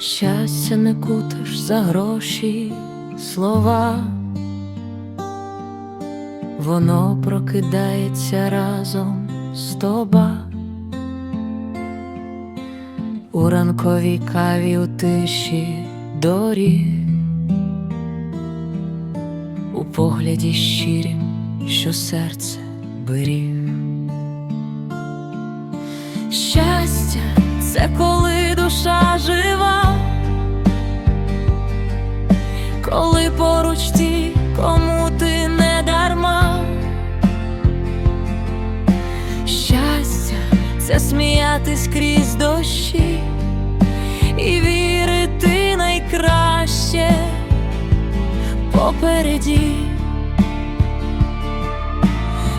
Щастя не купиш за гроші слова, воно прокидається разом з тоба. У ранковій каві у тиші доріг, у погляді щирім, що серце беріг. Щастя це коли душа жива, коли поруч ті, кому ти не дарма. Щастя це сміятись крізь дощі і вірити найкраще попереді.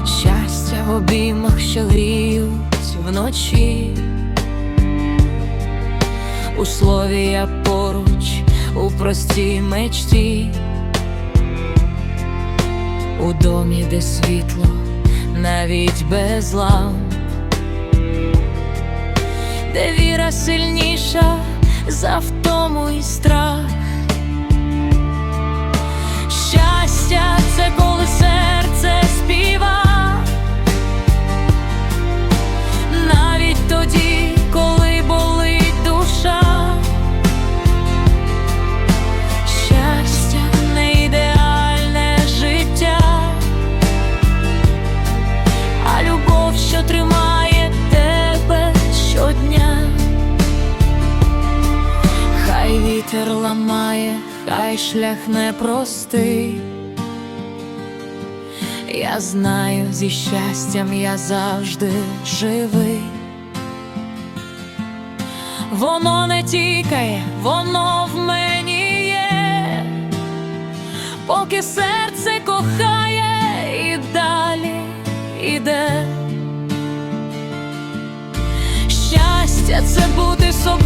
Щастя в обіймах, що гріють вночі. У слові я поруч, у простій мечті, у домі, де світло, навіть без ламп, де віра сильніша за втому і страх. Ламає, хай шлях непростий. Я знаю, зі щастям я завжди живий. Воно не тікає, воно в мені є, поки серце кохає і далі іде. Щастя це бути собою